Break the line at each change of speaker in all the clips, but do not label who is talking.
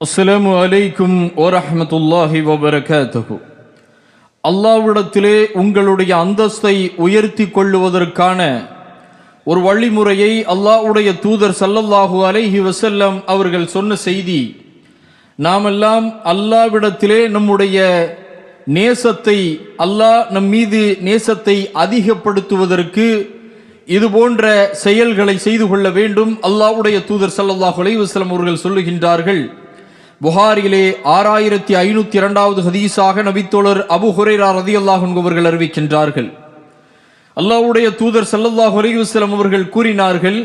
அஸ்ஸலாமு அலைக்கும் ஓரஹமத்துல்லாஹி வபரகாத்தகு அல்லாவிடத்திலே உங்களுடைய அந்தஸ்தை உயர்த்தி கொள்ளுவதற்கான ஒரு வழிமுறையை அல்லாவுடைய தூதர் சல்லல்லாஹு அலைஹி வசல்லம் அவர்கள் சொன்ன செய்தி நாமெல்லாம் அல்லாவிடத்திலே நம்முடைய நேசத்தை அல்லாஹ் நம் மீது நேசத்தை அதிகப்படுத்துவதற்கு இது போன்ற செயல்களை செய்து கொள்ள வேண்டும். அல்லாவுடைய தூதர் சல்லல்லாஹு அலைஹி வசல்லம் அவர்கள் சொல்லுகின்றார்கள் புகாரிலே ஆறாயிரத்தி ஐநூத்தி இரண்டாவது ஹதீஸாக நபித்தோழர் அபு ஹுரேரா ரதியல்லாஹு அன்ஹு அவர்கள் அறிவிக்கின்றார்கள். அல்லாஹ்வுடைய தூதர் சல்லல்லாஹ் அலைஹி அவர்கள் கூறினார்கள்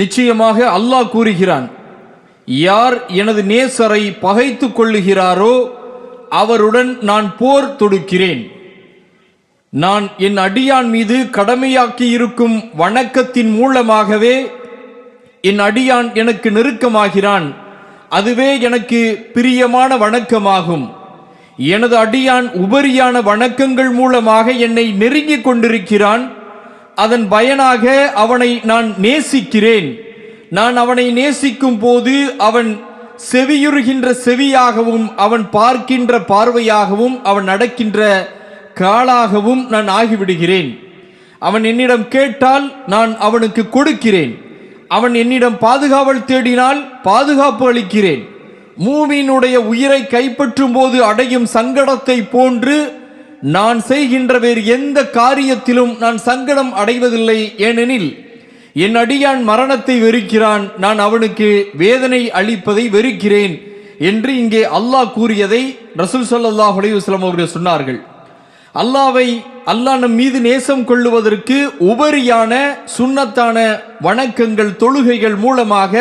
நிச்சயமாக அல்லாஹ் கூறுகிறான் யார் எனது நேசரை பகைத்து கொள்ளுகிறாரோ அவருடன் நான் போர் தொடுக்கிறேன். நான் என் அடியான் மீது கடமையாக்கி இருக்கும் வணக்கத்தின் மூலமாகவே என் அடியான் எனக்கு நெருக்கமாகிறான். அதுவே எனக்கு பிரியமான வணக்கமாகும். எனது அடியான் உபரியான வணக்கங்கள் மூலமாக என்னை நெருங்கிக் கொண்டிருக்கிறான். அதன் பயனாக அவனை நான் நேசிக்கிறேன். நான் அவனை நேசிக்கும் போது அவன் செவியுறுகின்ற செவியாகவும் அவன் பார்க்கின்ற பார்வையாகவும் அவன் நடக்கின்ற காலாகவும் நான் ஆகிவிடுகிறேன். அவன் என்னிடம் கேட்டால் நான் அவனுக்கு கொடுக்கிறேன். அவன் என்னிடம் பாதுகாவல் தேடினால் பாதுகாப்பு அளிக்கிறேன். மூமியினுடைய உயிரை கைப்பற்றும் போது அடையும் சங்கடத்தை போன்று நான் செய்கின்ற வேறு எந்த காரியத்திலும் நான் சங்கடம் அடைவதில்லை ஏனெனில் என் அடியான் மரணத்தை வெறுக்கிறான் நான் அவனுக்கு வேதனை அளிப்பதை வெறுக்கிறேன் என்று இங்கே அல்லாஹ் கூறியதை ரசூல் சல்லாஹ் அலையுஸ்லாம் அவர்கள் சொன்னார்கள். அல்லாவை அல்லாஹ் நம் மீது நேசம் கொள்ளுவதற்கு உபரியான சுண்ணத்தான வணக்கங்கள் தொழுகைகள் மூலமாக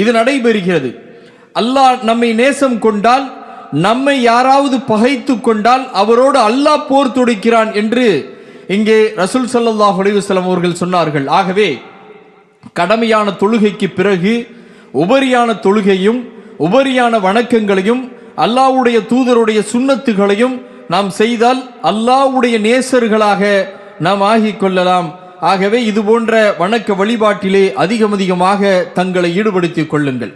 இது நடைபெறுகிறது. அல்லாஹ் நம்மை நேசம் கொண்டால் நம்மை யாராவது பகைத்து கொண்டால் அவரோடு அல்லாஹ் போர் தொடுக்கிறான் என்று இங்கே ரசூல் சல்லாஹ் அலிவசலம் அவர்கள் சொன்னார்கள். ஆகவே கடமையான தொழுகைக்கு பிறகு உபரியான தொழுகையும் உபரியான வணக்கங்களையும் அல்லாஹ்வுடைய தூதருடைய சுண்ணத்துகளையும் நாம் செய்தால் அல்லாஹ்வுடைய நேசர்களாக நாம் ஆகிக் கொள்ளலாம். ஆகவே இது போன்ற வணக்க வழிபாட்டிலே அதிகம் அதிகமாக தங்களை ஈடுபடுத்திக் கொள்ளுங்கள்.